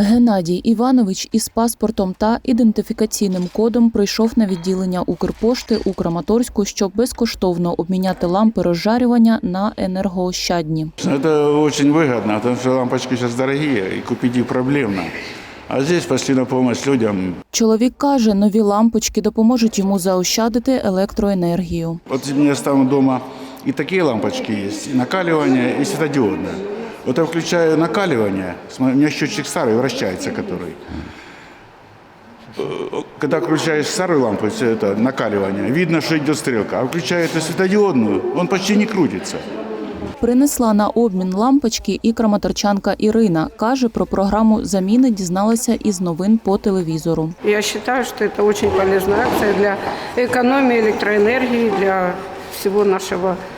Геннадій Іванович із паспортом та ідентифікаційним кодом прийшов на відділення Укрпошти у Краматорську, щоб безкоштовно обміняти лампи розжарювання на енергоощадні. Это очень выгодно, потому что лампочки сейчас дорогие, и купить их проблемно. А здесь пошли на помощь людям. Чоловік каже, нові лампочки допоможуть йому заощадити електроенергію. Вот у меня там дома и такие лампочки есть, и накаливание, и светодиодные. Вот я включаю накаливание, смотри, у меня счетчик старый, вращается который. Э, Когда включаешь старую лампу, всё это накаливание, видно, что идет стрелка. А включаю эту светодиодную, он почти не крутится. Принесла на обмін лампочки і краматорчанка Ірина. Каже, про програму заміни дізналася із новин по телевізору. Я считаю, что это очень полезная акция для экономии электроэнергии, для всего нашего э,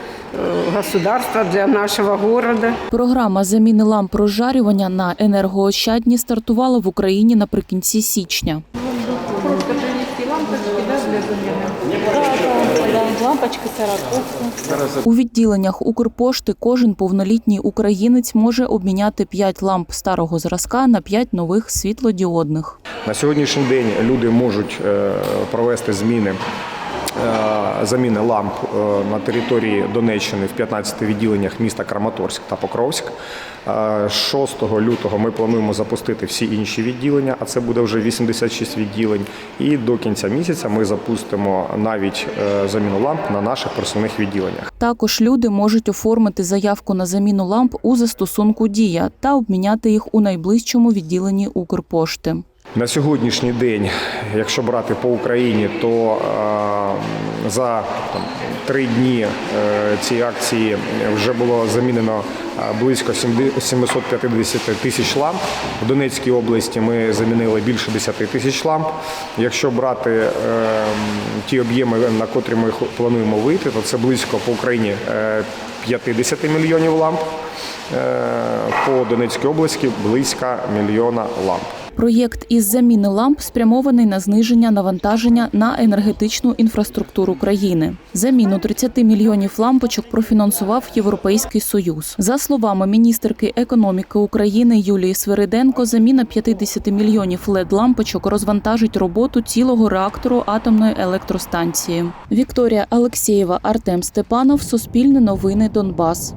государства, для нашего города. Програма заміни ламп розжарювання на енергоощадні стартувала в Україні наприкінці січня. Просто принести лампочки да, для замены. У відділеннях Укрпошти кожен повнолітній українець може обміняти 5 ламп старого зразка на 5 нових світлодіодних. На сьогоднішній день люди можуть е, провести зміни. Е, Заміни ламп е, на території Донеччини в 15 відділеннях міста Краматорськ та Покровськ. Е, 6 лютого ми плануємо запустити всі інші відділення, а це буде вже 86 відділень. І до кінця місяця ми запустимо навіть е, заміну ламп на наших персональних відділеннях. Також люди можуть оформити заявку на заміну ламп у застосунку Дія та обміняти їх у найближчому відділенні Укрпошти. На сьогоднішній день, якщо брати по Україні, то е, за три дні е, цієї акції вже було замінено е, близько 70 750 тисяч ламп. В Донецькій області ми замінили більше 10 тисяч ламп. Якщо брати ті об'єми, на котрі ми плануємо вийти, то це близько по Україні е, 50 мільйонів ламп. По Донецькій області близько мільйона ламп. Проєкт із заміни ламп спрямований на зниження навантаження на енергетичну інфраструктуру країни. Заміну 30 мільйонів лампочок профінансував Європейський Союз. За словами міністерки економіки України Юлії Свириденко, заміна 50 мільйонів led лампочок розвантажить роботу цілого реактору атомної електростанції. Вікторія Алексєєва, Артем Степанов, Суспільне новини Донбас.